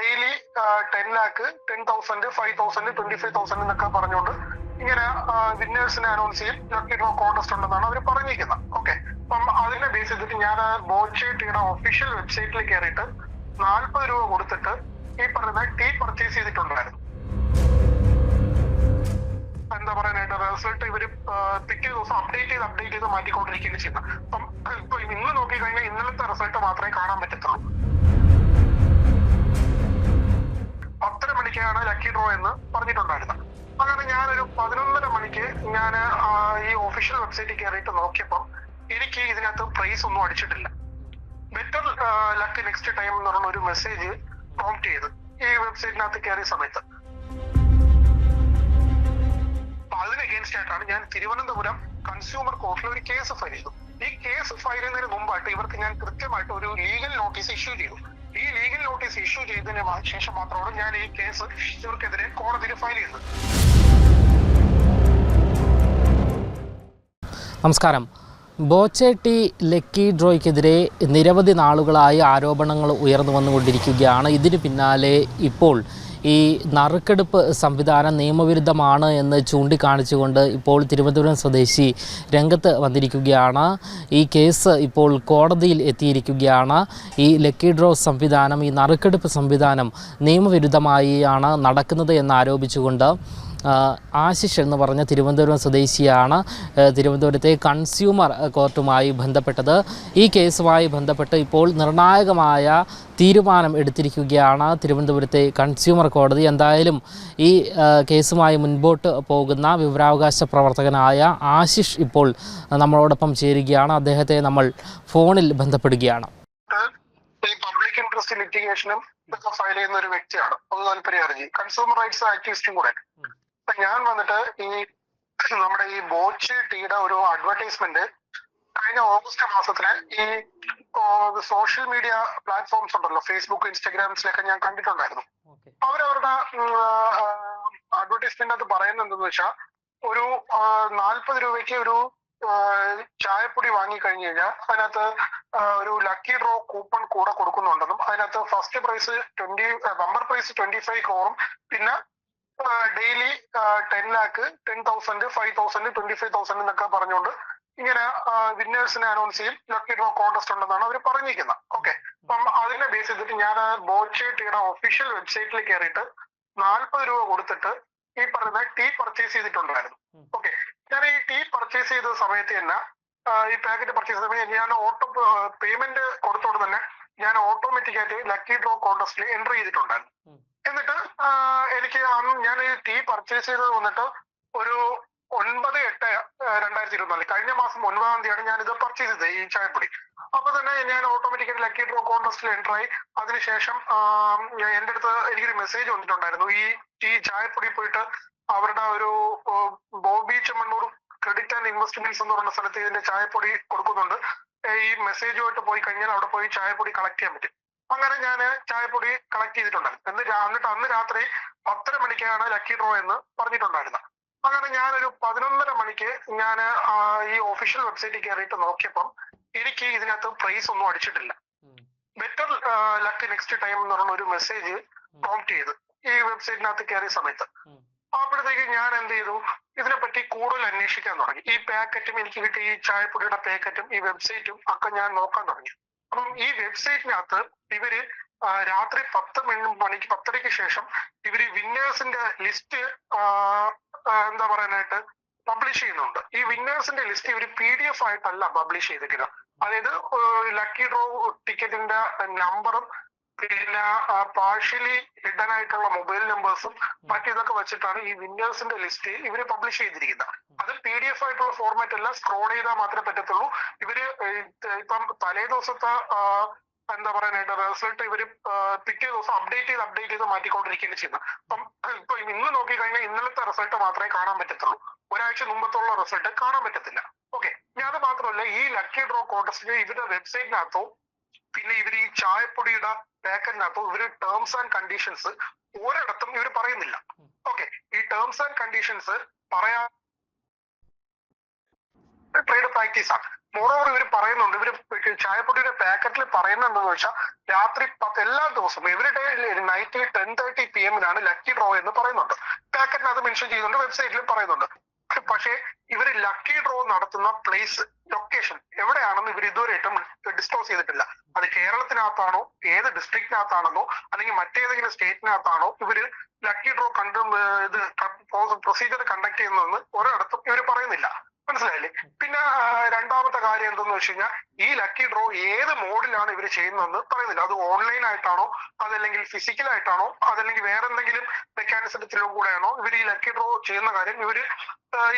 Daily ten lakh ten thousand five thousand twenty five thousand എന്നൊക്കെ പറഞ്ഞുകൊണ്ട് ഇങ്ങനെ വിന്നേഴ്സിനെ അനൗൺസ് ചെയ്യും. ലക്കി ഡ്രോ കോൺടെസ്റ്റ് ഉണ്ടെന്നാണ് അവർ പറഞ്ഞിരിക്കുന്നത്. ഓക്കെ അപ്പം അതിനെ ബേസ് ചെയ്തിട്ട് ഞാൻ ബോച്ചേട്ടിയുടെ ഒഫീഷ്യൽ വെബ്സൈറ്റിൽ കയറിയിട്ട് നാൽപ്പത് രൂപ കൊടുത്തിട്ട് ഈ പറയുന്ന ടീ പർച്ചേസ് ചെയ്തിട്ടുണ്ടായിരുന്നു. എന്താ പറയാനായിട്ട് റിസൾട്ട് ഇവർ പിറ്റേ ദിവസം അപ്ഡേറ്റ് ചെയ്ത് അപ്ഡേറ്റ് ചെയ്ത് മാറ്റിക്കൊണ്ടിരിക്കുകയാണ് ചെയ്യുന്നത്. അപ്പം ഇപ്പൊ ഇന്ന് നോക്കിക്കഴിഞ്ഞാൽ ഇന്നലത്തെ റിസൾട്ട് മാത്രമേ കാണാൻ പറ്റത്തുള്ളൂ. മണിക്കാണ് ലക്കി ഡ്രോ എന്ന് പറഞ്ഞിട്ടുണ്ടായിരുന്നത്. അങ്ങനെ ഞാനൊരു പതിനൊന്നര മണിക്ക് ഞാൻ ഈ ഒഫീഷ്യൽ വെബ്സൈറ്റിൽ കയറിയിട്ട് നോക്കിയപ്പോൾ എനിക്ക് ഇതിനകത്ത് പ്രൈസ് ഒന്നും അടിച്ചിട്ടില്ല. ബെറ്റർ ലക്ക് നെക്സ്റ്റ് ടൈം എന്ന് പറഞ്ഞ ഒരു മെസ്സേജ് പ്രോംപ്റ്റ് ചെയ്ത്. ഈ വെബ്സൈറ്റിനകത്ത് കയറിയ സമയത്ത്. അതിന് അഗേൻസ്റ്റ് ആയിട്ടാണ് ഞാൻ തിരുവനന്തപുരം കൺസ്യൂമർ കോർട്ടിൽ ഒരു കേസ് ഫയൽ ചെയ്തു. ഈ കേസ് ഫയൽ ചെയ്യുന്നതിന് മുമ്പായിട്ട് ഇവർക്ക് ഞാൻ കൃത്യമായിട്ട് ഒരു ലീഗൽ നോട്ടീസ് ഇഷ്യൂ ചെയ്തു. ഈ ലീഗൽ നോട്ടീസ് ഇഷ്യൂ ചെയ്തതിന് ശേഷം മാത്രമാണ് ഞാൻ ഈ കേസ് ഇവർക്കെതിരെ കോടതിയിൽ ഫയൽ ചെയ്തത് നമസ്കാരം. ബോച്ചേട്ടി ലക്കി ഡ്രോയ്ക്കെതിരെ നിരവധി നാളുകളായി ആരോപണങ്ങൾ ഉയർന്നു വന്നുകൊണ്ടിരിക്കുകയാണ്. ഇതിന് പിന്നാലെ ഇപ്പോൾ ഈ നറുക്കെടുപ്പ് സംവിധാനം നിയമവിരുദ്ധമാണ് എന്ന് ചൂണ്ടിക്കാണിച്ചുകൊണ്ട് ഇപ്പോൾ തിരുവനന്തപുരം സ്വദേശി രംഗത്ത് വന്നിരിക്കുകയാണ്. ഈ കേസ് ഇപ്പോൾ കോടതിയിൽ എത്തിയിരിക്കുകയാണ്. ഈ ലക്കി ഡ്രോ സംവിധാനം ഈ നറുക്കെടുപ്പ് സംവിധാനം നിയമവിരുദ്ധമായി ആണ് നടക്കുന്നത് എന്ന് ആരോപിച്ചുകൊണ്ട് ആ, ആശിഷ് എന്ന് പറഞ്ഞ തിരുവനന്തപുരം സ്വദേശിയാണ് തിരുവനന്തപുരത്തെ കൺസ്യൂമർ കോർട്ടുമായി ബന്ധപ്പെട്ടത്. ഈ കേസുമായി ബന്ധപ്പെട്ട് ഇപ്പോൾ നിർണായകമായ തീരുമാനം എടുത്തിരിക്കുകയാണ് തിരുവനന്തപുരത്തെ കൺസ്യൂമർ കോടതി. എന്തായാലും ഈ കേസുമായി മുൻപോട്ട് പോകുന്ന വിവരാവകാശ പ്രവർത്തകനായ ആശിഷ് ഇപ്പോൾ നമ്മളോടൊപ്പം ചേരുകയാണ്. അദ്ദേഹത്തെ നമ്മൾ ഫോണിൽ ബന്ധപ്പെടുകയാണ്. പബ്ലിക് ഇൻട്രസ്റ്റ് ലിറ്റിഗേഷനും ഫയൽ ചെയ്യുന്ന ഒരു വ്യക്തിയാണ്. ഒന്ന് താല്പര്യ ഹർജി കൺസ്യൂമർ റൈറ്റ്സ് ആക്ടിവിസ്റ്റും കൂടെ. ഞാൻ വന്നിട്ട് ഈ നമ്മുടെ ഈ ബോച്ച് ടീയുടെ ഒരു അഡ്വർടൈസ്മെന്റ് കഴിഞ്ഞ ഓഗസ്റ്റ് മാസത്തിൽ ഈ സോഷ്യൽ മീഡിയ പ്ലാറ്റ്ഫോംസ് ഉണ്ടല്ലോ ഫേസ്ബുക്ക് ഇൻസ്റ്റാഗ്രാംസിലൊക്കെ ഞാൻ കണ്ടിട്ടുണ്ടായിരുന്നു. അവരവരുടെ അഡ്വർടൈസ്മെന്റ് അത് പറയുന്നത് എന്തെന്ന് വെച്ചാൽ ഒരു നാൽപ്പത് രൂപയ്ക്ക് ഒരു ചായപ്പൊടി വാങ്ങി കഴിഞ്ഞു കഴിഞ്ഞാൽ അതിനകത്ത് ഒരു ലക്കി ഡ്രോ കൂപ്പൺ കൂടെ കൊടുക്കുന്നുണ്ടെന്നും അതിനകത്ത് first prize twenty number prize twenty five ക്രോറും പിന്നെ daily ten lakh ten thousand five thousand twenty five thousand എന്നൊക്കെ പറഞ്ഞുകൊണ്ട് ഇങ്ങനെ വിന്നേഴ്സിനെ അനൗൺസ് ചെയ്യും. ലക്കി ഡ്രോ കോൺടെസ്റ്റ് ഉണ്ടെന്നാണ് അവർ പറഞ്ഞിരിക്കുന്നത്. ഓക്കെ അപ്പം അതിനെ ബേസ് ചെയ്തിട്ട് ഞാൻ ബോച്ചേട്ടിയുടെ ഒഫീഷ്യൽ വെബ്സൈറ്റിൽ കയറിയിട്ട് നാൽപ്പത് രൂപ കൊടുത്തിട്ട് ഈ പറയുന്ന ടീ പർച്ചേസ് ചെയ്തിട്ടുണ്ടായിരുന്നു. ഓക്കെ ഞാൻ ഈ ടീ പർച്ചേസ് ചെയ്ത സമയത്ത് തന്നെ ഈ പാക്കറ്റ് പർച്ചേസ് ചെയ്ത സമയത്ത് ഞാൻ ഓട്ടോ പേയ്മെന്റ് കൊടുത്തോട് തന്നെ ഞാൻ ഓട്ടോമാറ്റിക് ആയിട്ട് ലക്കി ഡ്രോ കോൺടെസ്റ്റിൽ എൻട്രി ചെയ്തിട്ടുണ്ടായിരുന്നു. എന്നിട്ട് എനിക്ക് ഞാൻ ഈ ടീ പർച്ചേസ് ചെയ്തത് വന്നിട്ട് ഒരു ഒൻപത് എട്ട് രണ്ടായിരത്തി ഇരുപത്തിനാല് കഴിഞ്ഞ മാസം ഒൻപതാം തീയതിയാണ് ഞാൻ ഇത് പർച്ചേസ് ചെയ്തത് ഈ ചായപ്പൊടി. അപ്പൊ തന്നെ ഞാൻ ഓട്ടോമാറ്റിക്കലി ലക്കി ഡ്രോ കോൺടെസ്റ്റിൽ എന്റർ ആയി. അതിനുശേഷം എന്റെ അടുത്ത് എനിക്കൊരു മെസ്സേജ് വന്നിട്ടുണ്ടായിരുന്നു. ഈ ടീ ചായപ്പൊടി പോയിട്ട് അവരുടെ ഒരു Boby Chemmanur credit and investments എന്ന് പറയുന്ന സ്ഥലത്ത് ഇതിന്റെ ചായപ്പൊടി കൊടുക്കുന്നുണ്ട്. ഈ മെസ്സേജുമായിട്ട് പോയി കഴിഞ്ഞാൽ അവിടെ പോയി ചായപ്പൊടി കളക്ട് ചെയ്യാൻ പറ്റും. അങ്ങനെ ഞാൻ ചായപ്പൊടി കളക്ട് ചെയ്തിട്ടുണ്ടായിരുന്നു. എന്ന് എന്നിട്ട് അന്ന് രാത്രി പത്തര മണിക്കാണ് ലക്കി ഡ്രോ എന്ന് പറഞ്ഞിട്ടുണ്ടായിരുന്നത്. അങ്ങനെ ഞാനൊരു പതിനൊന്നര മണിക്ക് ഞാൻ ഈ ഒഫീഷ്യൽ വെബ്സൈറ്റിൽ കയറിയിട്ട് നോക്കിയപ്പം എനിക്ക് ഇതിനകത്ത് പ്രൈസ് ഒന്നും അടിച്ചിട്ടില്ല. ബെറ്റർ ലക്ക് നെക്സ്റ്റ് ടൈം എന്ന് പറഞ്ഞ ഒരു മെസ്സേജ് പ്രോംപ്റ്റ് ചെയ്ത് ഈ വെബ്സൈറ്റിനകത്ത് കയറിയ സമയത്ത്. അപ്പോഴത്തേക്ക് ഞാൻ എന്ത് ചെയ്തു? ഇതിനെപ്പറ്റി കൂടുതൽ അന്വേഷിക്കാൻ തുടങ്ങി. ഈ പാക്കറ്റും എനിക്ക് കിട്ടിയ ഈ ചായപ്പൊടിയുടെ പാക്കറ്റും ഈ വെബ്സൈറ്റും ഒക്കെ ഞാൻ നോക്കാൻ തുടങ്ങി. അപ്പം ഈ വെബ്സൈറ്റിനകത്ത് ഇവർ രാത്രി പത്ത് മണി മണിക്ക് പത്തരയ്ക്ക് ശേഷം ഇവർ വിന്നേഴ്സിന്റെ ലിസ്റ്റ് എന്താ പറയാനായിട്ട് പബ്ലിഷ് ചെയ്യുന്നുണ്ട്. ഈ വിന്നേഴ്സിന്റെ ലിസ്റ്റ് ഇവർ പി ഡി എഫ് ആയിട്ടല്ല പബ്ലിഷ് ചെയ്തിരിക്കുന്നത്. അതായത് ലക്കി ഡ്രോ ടിക്കറ്റിന്റെ നമ്പറും പിന്നെ പാർഷ്യലി ഹിഡൻ ആയിട്ടുള്ള മൊബൈൽ നമ്പേഴ്സും മറ്റിതൊക്കെ വെച്ചിട്ടാണ് ഈ വിന്നേഴ്സിന്റെ ലിസ്റ്റ് ഇവർ പബ്ലിഷ് ചെയ്തിരിക്കുന്നത്. അത് പി ഡി എഫ് ആയിട്ടുള്ള ഫോർമാറ്റ് അല്ല സ്ക്രോൾ ചെയ്താൽ മാത്രമേ പറ്റത്തുള്ളൂ. ഇവർ ഇപ്പം തലേ ദിവസത്തെ എന്താ പറയാനായിട്ട് റിസൾട്ട് ഇവർ പിറ്റേ ദിവസം അപ്ഡേറ്റ് ചെയ്ത് അപ്ഡേറ്റ് ചെയ്ത് മാറ്റിക്കൊണ്ടിരിക്കുകയാണ് ചെയ്യുന്നത്. അപ്പം ഇപ്പൊ ഇന്ന് നോക്കിക്കഴിഞ്ഞാൽ ഇന്നലത്തെ റിസൾട്ട് മാത്രമേ കാണാൻ പറ്റത്തുള്ളൂ. ഒരാഴ്ച മുമ്പത്തുള്ള റിസൾട്ട് കാണാൻ പറ്റത്തില്ല. ഓക്കെ ഞാൻ അത് മാത്രമല്ല ഈ ലക്കി ഡ്രോ കോൺടെസ്റ്റിന് ഇവരുടെ വെബ്സൈറ്റിനകത്തോ പിന്നെ ഇവർ ഈ ചായപ്പൊടിയുടെ പാക്കറ്റിനകത്തോ ഇവർ ടേംസ് ആൻഡ് കണ്ടീഷൻസ് ഒരിടത്തും ഇവർ പറയുന്നില്ല. ഓക്കെ ഈ ടേംസ് ആൻഡ് കണ്ടീഷൻസ് പറയാ ട്രേഡ് പ്രാക്ടീസ് ആണ്. മോറോവർ ഇവർ പറയുന്നുണ്ട് ഇവർ ചായപ്പൊടിയുടെ പാക്കറ്റിൽ പറയുന്നുണ്ടെന്ന് വെച്ചാൽ രാത്രി പത്ത് എല്ലാ ദിവസവും ഇവരുടെ നൈറ്റ് ടെൻ തേർട്ടി പി എമ്മിനാണ് ലക്കി ഡ്രോ എന്ന് പറയുന്നുണ്ട്. പാക്കറ്റിനകത്ത് മെൻഷൻ ചെയ്യുന്നുണ്ട് വെബ്സൈറ്റിൽ പറയുന്നുണ്ട്. പക്ഷേ ഇവർ ലക്കി ഡ്രോ നടത്തുന്ന പ്ലേസ് ലൊക്കേഷൻ എവിടെയാണെന്ന് ഇവർ ഇതുവരെയായിട്ടും ഡിസ്ക്ലോസ് ചെയ്തിട്ടില്ല. അത് കേരളത്തിനകത്താണോ ഏത് ഡിസ്ട്രിക്റ്റിനകത്താണെന്നോ അല്ലെങ്കിൽ മറ്റേതെങ്കിലും സ്റ്റേറ്റിനകത്താണോ ഇവർ ലക്കി ഡ്രോ കണ്ട് ഇത് പ്രൊസീജിയർ കണ്ടക്ട് ചെയ്യുന്നതെന്ന് ഒരിടത്തും ഇവർ പറയുന്നില്ല. മനസ്സിലായില്ലേ? പിന്നെ രണ്ടാമത്തെ കാര്യം എന്തെന്ന് വെച്ച് കഴിഞ്ഞാൽ ഈ ലക്കി ഡ്രോ ഏത് മോഡിലാണ് ഇവർ ചെയ്യുന്നതെന്ന് പറയുന്നില്ല. അത് ഓൺലൈൻ ആയിട്ടാണോ അതല്ലെങ്കിൽ ഫിസിക്കൽ ആയിട്ടാണോ അതല്ലെങ്കിൽ വേറെ എന്തെങ്കിലും മെക്കാനിസത്തിലും കൂടെയാണോ ഇവർ ഈ ലക്കി ഡ്രോ ചെയ്യുന്ന കാര്യം? ഇവർ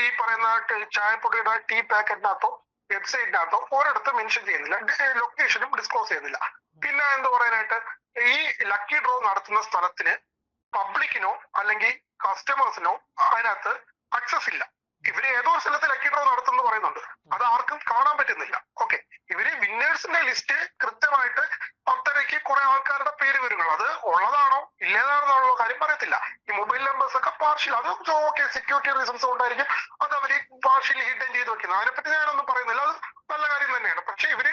ഈ പറയുന്ന ചായപ്പൊടിയുടെ ടീ പാക്കറ്റിനകത്തോ വെബ്സൈറ്റിനകത്തോ ഒരിടത്തും മെൻഷൻ ചെയ്യുന്നില്ല. ലൊക്കേഷനും ഡിസ്ക്ലോസ് ചെയ്യുന്നില്ല. പിന്നെ എന്താ പറയാനായിട്ട് ഈ ലക്കി ഡ്രോ നടത്തുന്ന സ്ഥലത്തിന് പബ്ലിക്കിനോ അല്ലെങ്കിൽ കസ്റ്റമേഴ്സിനോ അതിനകത്ത് അക്സസ് ഇല്ല. ഇവർ ഏതോ ഒരു സ്ഥലത്ത് ലക്കി ഡ്രോ നടത്തുന്നു പറയുന്നുണ്ട്. അത് ആർക്കും കാണാൻ പറ്റുന്നില്ല. ഓക്കെ ഇവർ വിന്നേഴ്സിന്റെ ലിസ്റ്റ് കൃത്യമായിട്ട് പത്തരയ്ക്ക് കുറെ ആൾക്കാരുടെ പേര് വരുള്ളൂ. അത് ഉള്ളതാണോ ഇല്ലേതാണെന്നുള്ള കാര്യം പറയത്തില്ല. ഈ മൊബൈൽ നമ്പേഴ്സ് ഒക്കെ പാർഷ്യൽ അത് ഓക്കെ സെക്യൂരിറ്റി റീസൺസ് കൊണ്ടായിരിക്കും അത് അവർ പാർഷ്യലി ഹിഡൻ ചെയ്ത് വെക്കുന്നത്. അതിനെപ്പറ്റി ഞാനൊന്നും പറയുന്നില്ല. അത് നല്ല കാര്യം തന്നെയാണ്. പക്ഷെ ഇവർ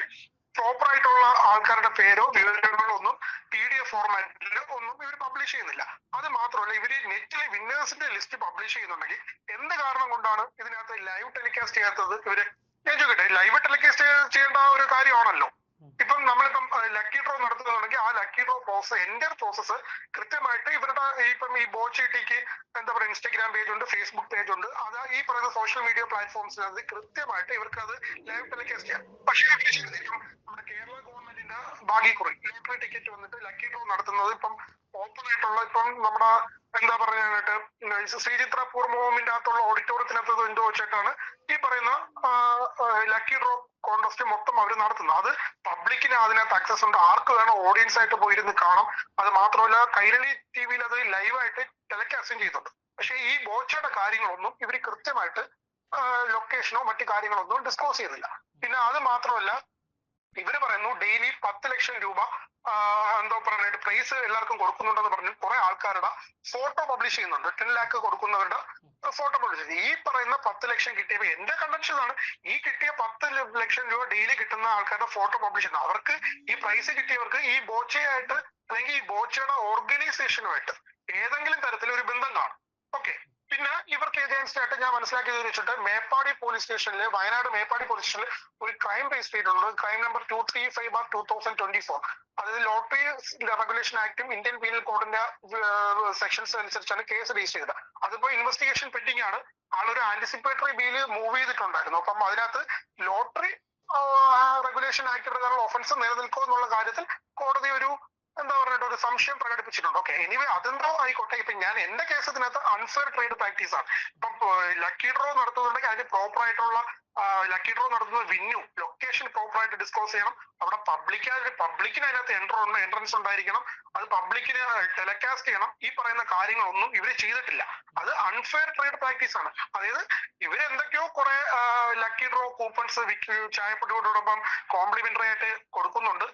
പ്രോപ്പർ ആയിട്ടുള്ള ആൾക്കാരുടെ പേരോ വിവരങ്ങളോ ഒന്നും പി ഡി എഫ് ഫോർമാറ്റിലോ ഒന്നും ഇവർ പബ്ലിഷ് ചെയ്യുന്നില്ല. അത് മാത്രമല്ല ഇവർ നെറ്റിൽ വിന്നേഴ്സിന്റെ ലിസ്റ്റ് പബ്ലിഷ് ചെയ്യുന്നുണ്ടെങ്കിൽ എന്ത് കാരണം കൊണ്ടാണ് ഇതിനകത്ത് ലൈവ് ടെലികാസ്റ്റ് ചെയ്യാത്തത്? ഇവർ ഞാൻ ചോദിക്കട്ടെ ലൈവ് ടെലികാസ്റ്റ് ചെയ്യേണ്ട ഒരു കാര്യമാണല്ലോ ഇപ്പം നമ്മളിപ്പം ലക്കി ഡ്രോ നടത്തുന്നുണ്ടെങ്കിൽ ആ ലക്കി ഡ്രോ പ്രോസസ് എന്റെ പ്രോസസ്സ് കൃത്യമായിട്ട് ഇവരുടെ ഈ ഇപ്പം ടിക്ക് എന്താ പറയുക ഇൻസ്റ്റാഗ്രാം പേജ് ഉണ്ട് ഫേസ്ബുക്ക് പേജ് ഉണ്ട് അത് ഈ പറയുന്ന സോഷ്യൽ മീഡിയ പ്ലാറ്റ്ഫോംസിനകത്ത് കൃത്യമായിട്ട് ഇവർക്ക് അത് ലൈവ് ടെലികാസ്റ്റ് ചെയ്യാം പക്ഷേ ഇവർ. ഇപ്പം നമ്മുടെ കേരള ഗവൺമെന്റിന്റെ ഭാഗ്യക്കുറി ലോട്ടറി ടിക്കറ്റ് വന്നിട്ട് ലക്കി ഡ്രോ നടത്തുന്നത് ഇപ്പം ഓപ്പൺ ആയിട്ടുള്ള ഇപ്പം നമ്മുടെ എന്താ പറയാനായിട്ട് ശ്രീചിത്ര പൂർവമിന്റെ അകത്തുള്ള ഓഡിറ്റോറിയത്തിനകത്ത് എന്തോ വെച്ചിട്ടാണ് ഈ പറയുന്ന ലക്കി ഡ്രോ കോൺടെസ്റ്റ് മൊത്തം അവർ നടത്തുന്നു. അത് പബ്ലിക്കിന് അതിനകത്ത് ആക്സസ് ഉണ്ട്. ആർക്ക് വേണം ഓഡിയൻസ് ആയിട്ട് പോയിരുന്ന് കാണാം. അത് മാത്രമല്ല കൈരളി ടി വിയിൽ അത് ലൈവായിട്ട് ടെലികാസ്റ്റും ചെയ്യുന്നുണ്ട്. പക്ഷേ ഈ ബോച്ചയുടെ കാര്യങ്ങളൊന്നും ഇവർ കൃത്യമായിട്ട് ലൊക്കേഷനോ മറ്റു കാര്യങ്ങളൊന്നും ഡിസ്ക്ലോസ് ചെയ്യുന്നില്ല പിന്നെ അത് മാത്രമല്ല ഇവർ പറയുന്നു ഡെയിലി പത്ത് ലക്ഷം രൂപ എന്തോ പറയാനായിട്ട് പ്രൈസ് എല്ലാവർക്കും കൊടുക്കുന്നുണ്ടെന്ന് പറഞ്ഞു കുറെ ആൾക്കാരുടെ ഫോട്ടോ പബ്ലിഷ് ചെയ്യുന്നുണ്ട്. ടെൻ ലാക്ക് കൊടുക്കുന്നവരുടെ ചെയ്തു ഈ പറയുന്ന പത്ത് ലക്ഷം കിട്ടിയപ്പോ എന്റെ കണ്ടൻഷൻ ആണ് ഈ കിട്ടിയ പത്ത് ലക്ഷം രൂപ ഡെയിലി കിട്ടുന്ന ആൾക്കാരുടെ ഫോട്ടോ പബ്ലിഷ് ചെയ്യുന്നത്. അവർക്ക് ഈ പ്രൈസ് കിട്ടിയവർക്ക് ഈ ബോച്ചയായിട്ട് അല്ലെങ്കിൽ ഈ ബോച്ചയുടെ ഓർഗനൈസേഷനുമായിട്ട് ഏതെങ്കിലും തരത്തിൽ ഒരു ബന്ധം കാണും. ഓക്കെ പിന്നെ ഇവർക്ക് എഗൻസ്റ്റ് ആയിട്ട് ഞാൻ മനസ്സിലാക്കിയത് വെച്ചിട്ട് മേപ്പാടി പോലീസ് സ്റ്റേഷനിൽ വയനാട് മേപ്പാടി പോലീസ് സ്റ്റേഷനിൽ ഒരു ക്രൈം രജിസ്റ്റർ ചെയ്തിട്ടുണ്ട്. Crime number two three five bar two thousand twenty four അതായത് ലോട്ടറി റെഗുലേഷൻ ആക്ടും ഇന്ത്യൻ പീനൽ കോഡിന്റെ സെക്ഷൻസ് അനുസരിച്ചാണ് കേസ് രജിസ്റ്റർ ചെയ്തത്. അതിപ്പോ ഇൻവെസ്റ്റിഗേഷൻ പെൻഡിംഗ് ആണ്. ആളൊരു ആന്റിസിപ്പേറ്ററി ബില്ല് മൂവ് ചെയ്തിട്ടുണ്ടായിരുന്നു. അപ്പം അതിനകത്ത് ലോട്ടറി റെഗുലേഷൻ ആക്ട് പ്രകാരം ഒഫൻസ് നിലനിൽക്കുമോ എന്നുള്ള കാര്യത്തിൽ കോടതി ഒരു എന്താ പറഞ്ഞിട്ട് ഒരു സംശയം പ്രകടിപ്പിച്ചിട്ടുണ്ട്. ഓക്കെ എനിവേ അതെന്തോ ആയിക്കോട്ടെ. ഇപ്പൊ ഞാൻ എന്റെ കേസത്തിനകത്ത് അൺഫെയർ ട്രേഡ് പ്രാക്ടീസ് ആണ്. ഇപ്പം ലക്കി ഡ്രോ നടത്തുന്നുണ്ടെങ്കിൽ അതിന് പ്രോപ്പർ ആയിട്ടുള്ള ലക്കി ഡ്രോ നടത്തുന്നത് വിന്നു ലൊക്കേഷൻ പ്രോപ്പർ ആയിട്ട് ഡിസ്ക്ലോസ് ചെയ്യണം. അവിടെ പബ്ലിക് പബ്ലിക്കിന് അതിനകത്ത് എൻട്രോ എൻട്രൻസ് ഉണ്ടായിരിക്കണം. അത് പബ്ലിക്കിന് ടെലികാസ്റ്റ് ചെയ്യണം. ഈ പറയുന്ന കാര്യങ്ങളൊന്നും ഇവർ ചെയ്തിട്ടില്ല. അത് അൺഫെയർ ട്രേഡ് പ്രാക്ടീസ് ആണ്. അതായത് ഇവർ എന്തൊക്കെയോ കുറെ ലക്കി ഡ്രോ കൂപ്പൺസ് ചായപ്പൊടിയോടൊപ്പം കോംപ്ലിമെന്ററി ആയിട്ട് കൊടുക്കുന്നുണ്ട്.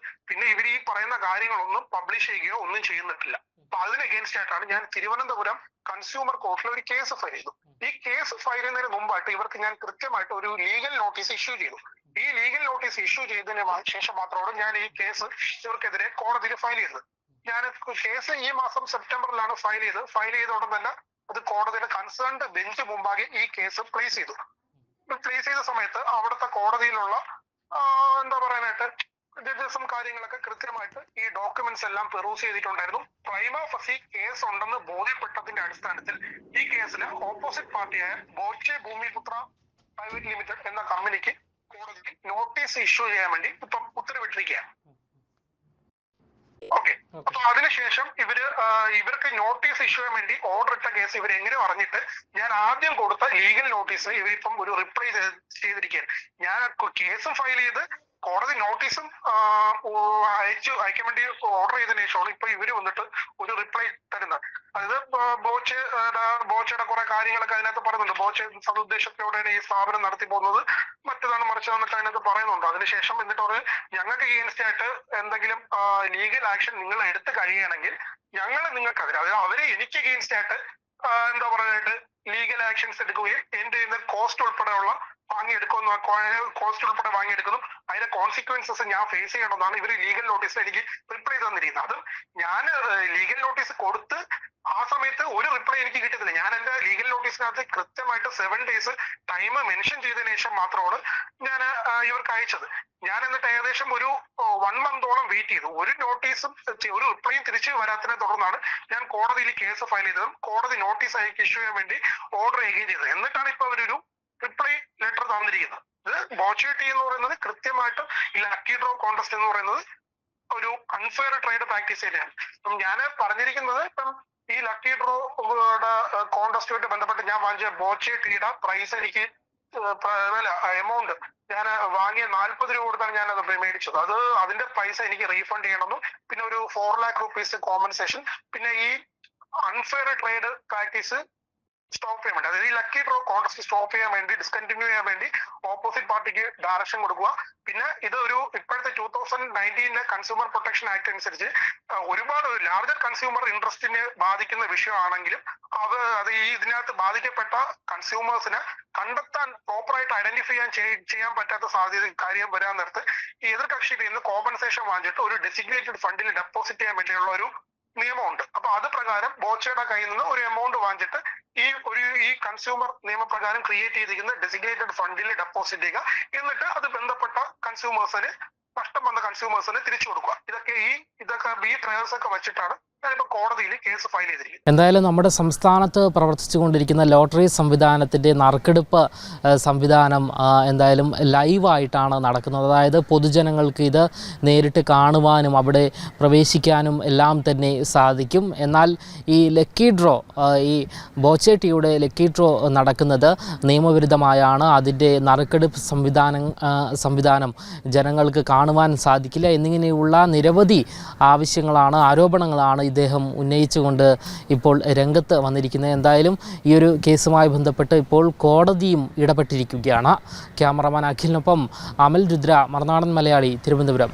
പറയുന്ന കാര്യങ്ങളൊന്നും പബ്ലിഷ് ചെയ്യുകയോ ഒന്നും ചെയ്യുന്നിട്ടില്ല. അപ്പൊ അതിന് അഗേൻസ്റ്റ് ആയിട്ടാണ് ഞാൻ തിരുവനന്തപുരം കൺസ്യൂമർ കോർട്ടിൽ ഒരു കേസ് ഫയൽ ചെയ്തു. ഈ കേസ് ഫയൽ ചെയ്യുന്നതിന് മുമ്പായിട്ട് ഇവർക്ക് ഞാൻ കൃത്യമായിട്ട് ഒരു ലീഗൽ നോട്ടീസ് ഇഷ്യൂ ചെയ്തു. ഈ ലീഗൽ നോട്ടീസ് ഇഷ്യൂ ചെയ്തതിന് ശേഷം മാത്രമാണ് ഞാൻ ഈ കേസ് ഇവർക്കെതിരെ കോടതിയിൽ ഫയൽ ചെയ്തത്. ഞാൻ കേസ് ഈ മാസം സെപ്റ്റംബറിലാണ് ഫയൽ ചെയ്തത്. ഫയൽ ചെയ്ത ഉടൻ തന്നെ അത് കോടതിയുടെ കൺസേൺഡ് ബെഞ്ച് മുമ്പാകെ ഈ കേസ് പ്ലേസ് ചെയ്തു. പ്ലേസ് ചെയ്ത സമയത്ത് അവിടുത്തെ കോടതിയിലുള്ള എന്താ പറയാനായിട്ട് ജഡ്ജസും കാര്യങ്ങളൊക്കെ കൃത്യമായിട്ട് ഈ ഡോക്യുമെന്റ്സ് എല്ലാം പെറൂസ് ചെയ്തിട്ടുണ്ടായിരുന്നു. പ്രൈമ ഫസി കേസ് ഉണ്ടെന്ന് ബോധ്യപ്പെട്ടതിന്റെ അടിസ്ഥാനത്തിൽ ഈ കേസിൽ opposite party Boche Bhoomiputra private limited എന്ന കമ്പനിക്ക് കോടതി നോട്ടീസ് ഇഷ്യൂ ചെയ്യാൻ വേണ്ടി ഇപ്പം ഉത്തരവിട്ടിരിക്കുകയാണ്. ഓക്കെ അപ്പൊ അതിനുശേഷം ഇവർ ഇവർക്ക് നോട്ടീസ് ഇഷ്യൂ ചെയ്യാൻ വേണ്ടി ഓർഡർ ഇട്ട കേസ് ഇവർ എങ്ങനെ പറഞ്ഞിട്ട് ഞാൻ ആദ്യം കൊടുത്ത ലീഗൽ നോട്ടീസ് ഇവരിപ്പം ഒരു റിപ്ലൈ ചെയ്തിരിക്കുകയാണ്. ഞാൻ കേസ് ഫയൽ ചെയ്ത് കോടതി നോട്ടീസും അയച്ചു അയക്കാൻ വേണ്ടി ഓർഡർ ചെയ്തതിനു ശേഷമാണ് ഇപ്പൊ ഇവർ വന്നിട്ട് ഒരു റിപ്ലൈ തരുന്നത്. അതായത് ബോച്ച് ബോച്ചയുടെ കുറെ കാര്യങ്ങളൊക്കെ അതിനകത്ത് പറയുന്നുണ്ട്. ബോച്ച് സതുദ്ദേശത്തോടെയാണ് ഈ സ്ഥാപനം നടത്തി പോകുന്നത്. മറ്റേതാണ് മറിച്ചതെന്നൊക്കെ അതിനകത്ത് പറയുന്നുണ്ട്. അതിനുശേഷം എന്നിട്ട് അവർ ഞങ്ങൾക്ക് എഗെയിൻസ്റ്റ് ആയിട്ട് എന്തെങ്കിലും ലീഗൽ ആക്ഷൻ നിങ്ങൾ എടുത്തു കഴിയുകയാണെങ്കിൽ ഞങ്ങൾ നിങ്ങൾക്കെതിരെ അതായത് അവരെ എനിക്ക് എഗെയിൻസ്റ്റ് ആയിട്ട് എന്താ പറയാനായിട്ട് ലീഗൽ ആക്ഷൻസ് എടുക്കുകയും എന്റെ കോസ്റ്റ് ഉൾപ്പെടെയുള്ള വാങ്ങിയെടുക്കുന്നു കോസ്റ്റ് ഉൾപ്പെടെ വാങ്ങിയെടുക്കുന്നു. അതിന്റെ കോൺസിക്വൻസസ് ഞാൻ ഫേസ് ചെയ്യണമെന്നാണ് ഇവർ ലീഗൽ നോട്ടീസിൽ എനിക്ക് റിപ്ലൈ തന്നിരിക്കുന്നത്. അത് ഞാൻ ലീഗൽ നോട്ടീസ് കൊടുത്ത് ആ സമയത്ത് ഒരു റിപ്ലൈ എനിക്ക് കിട്ടുന്നില്ല ഞാൻ എന്റെ ലീഗൽ നോട്ടീസിനകത്ത് കൃത്യമായിട്ട് സെവൻ ഡേയ്സ് ടൈം മെൻഷൻ ചെയ്തതിനു ശേഷം മാത്രമാണ് ഞാൻ ഇവർക്ക് അയച്ചത്. ഞാൻ എന്നിട്ട് ഏകദേശം ഒരു വൺ മന്തോളം വെയിറ്റ് ചെയ്തു. ഒരു നോട്ടീസും ഒരു റിപ്ലൈയും തിരിച്ചു വരാത്തതിനെ തുടർന്നാണ് ഞാൻ കോടതിയിൽ കേസ് ഫയൽ ചെയ്തതും കോടതി നോട്ടീസ് അയക്ക് ഇഷ്യൂ ചെയ്യാൻ വേണ്ടി ഓർഡർ ചെയ്യുകയും ചെയ്തത്. എന്നിട്ടാണ് ഇപ്പൊ അവരൊരു റിപ്ലൈ ലെറ്റർ തന്നിരിക്കുന്നത് ഇത് ബോച്ചേട്ടി എന്ന് പറയുന്നത് കൃത്യമായിട്ട് ഈ ലക്കി ഡ്രോ കോൺടെസ്റ്റ് എന്ന് പറയുന്നത് ഒരു അൺഫെയർ ട്രേഡ് പ്രാക്ടീസ് തന്നെയാണ്. അപ്പം ഞാൻ പറഞ്ഞിരിക്കുന്നത് ഇപ്പം ഈ ലക്കി ഡ്രോ കോൺടെസ്റ്റുമായിട്ട് ബന്ധപ്പെട്ട് ഞാൻ വാങ്ങിച്ച ബോച്ചെ പ്രൈസ് എനിക്ക് എമൗണ്ട് ഞാൻ വാങ്ങിയ നാല്പത് രൂപ കൊടുത്താണ് ഞാൻ അത് മേടിച്ചത്. അത് അതിന്റെ പൈസ എനിക്ക് റീഫണ്ട് ചെയ്യണമെന്നും പിന്നെ ഒരു ഫോർ ലാക്ക് റുപ്പീസ് കോമ്പൻസേഷൻ പിന്നെ ഈ അൺഫെയർ ട്രേഡ് പ്രാക്ടീസ് സ്റ്റോപ്പ് ചെയ്യാൻ വേണ്ടി അതായത് ഈ ലക്കി ഡ്രോ കോൺടെസ്റ്റ് സ്റ്റോപ്പ് ചെയ്യാൻ വേണ്ടി ഡിസ്കണ്ടിന്യൂ ചെയ്യാൻ വേണ്ടി ഓപ്പോസിറ്റ് പാർട്ടിക്ക് ഡയറക്ഷൻ കൊടുക്കുക. പിന്നെ ഇത് ഒരു ഇപ്പോഴത്തെ ടൂ തൗസൻഡ് നയന്റീനിലെ കൺസ്യൂമർ പ്രൊട്ടക്ഷൻ ആക്ട് അനുസരിച്ച് ഒരുപാട് ലാർജർ കൺസ്യൂമർ ഇൻട്രസ്റ്റിനെ ബാധിക്കുന്ന വിഷയമാണെങ്കിലും അത് അത് ഈ ഇതിനകത്ത് ബാധിക്കപ്പെട്ട കൺസ്യൂമേഴ്സിനെ കണ്ടെത്താൻ പ്രോപ്പറായിട്ട് ഐഡന്റിഫൈ ചെയ്യാൻ ചെയ്- ചെയ്യാൻ പറ്റാത്ത സാധ്യത കാര്യം വരാൻ നേരത്ത് ഈ എതിർകക്ഷിയിൽ നിന്ന് കോമ്പൻസേഷൻ വാങ്ങിച്ചിട്ട് ഒരു ഡെസിഗ്നേറ്റഡ് ഫണ്ടിൽ ഡെപ്പോസിറ്റ് ചെയ്യാൻ വേണ്ടിയുള്ള ഒരു നിയമമുണ്ട്. അപ്പൊ അത് പ്രകാരം ബോച്ചയുടെ കയ്യിൽ നിന്ന് ഒരു എമൗണ്ട് വാങ്ങിച്ചിട്ട് ഈ ഒരു ഈ കൺസ്യൂമർ നിയമപ്രകാരം ക്രിയേറ്റ് ചെയ്തിരിക്കുന്ന ഡെസിഗ്നേറ്റഡ് ഫണ്ടിൽ ഡെപ്പോസിറ്റ് ചെയ്യുക. എന്നിട്ട് അത് ബന്ധപ്പെട്ട കൺസ്യൂമേഴ്സിന് നഷ്ടം വന്ന കൺസ്യൂമേഴ്സിന് തിരിച്ചു കൊടുക്കുക. ഇതൊക്കെ ഈ ഇതൊക്കെ ഈ ട്രയൽസ് ഒക്കെ വെച്ചിട്ടാണ് എന്തായാലും നമ്മുടെ സംസ്ഥാനത്ത് പ്രവർത്തിച്ചുകൊണ്ടിരിക്കുന്ന ലോട്ടറി സംവിധാനത്തിന്റെ നറുക്കെടുപ്പ് സംവിധാനം എന്തായാലും ലൈവായിട്ടാണ് നടക്കുന്നത്. അതായത് പൊതുജനങ്ങൾക്ക് ഇത് നേരിട്ട് കാണുവാനും അവിടെ പ്രവേശിക്കാനും എല്ലാം തന്നെ സാധിക്കും. എന്നാൽ ഈ ലക്കി ഡ്രോ ഈ ബോച്ചേട്ടിയുടെ ലക്കി ഡ്രോ നടക്കുന്നത് നിയമവിരുദ്ധമായാണ്. അതിന്റെ നറുക്കെടുപ്പ് സംവിധാനം സംവിധാനം ജനങ്ങൾക്ക് കാണുവാൻ സാധിക്കില്ല. എന്നിങ്ങനെയുള്ള നിരവധി ആവശ്യങ്ങളാണ് ആരോപണങ്ങളാണ് ഇദ്ദേഹം ഉന്നയിച്ചുകൊണ്ട് ഇപ്പോൾ രംഗത്ത് വന്നിരിക്കുന്നത്. എന്തായാലും ഈ ഒരു കേസുമായി ബന്ധപ്പെട്ട് ഇപ്പോൾ കോടതിയും ഇടപെട്ടിരിക്കുകയാണ്. ക്യാമറമാൻ അഖിലിനൊപ്പം അമൽ രുദ്ര മറുനാടൻ മലയാളി തിരുവനന്തപുരം.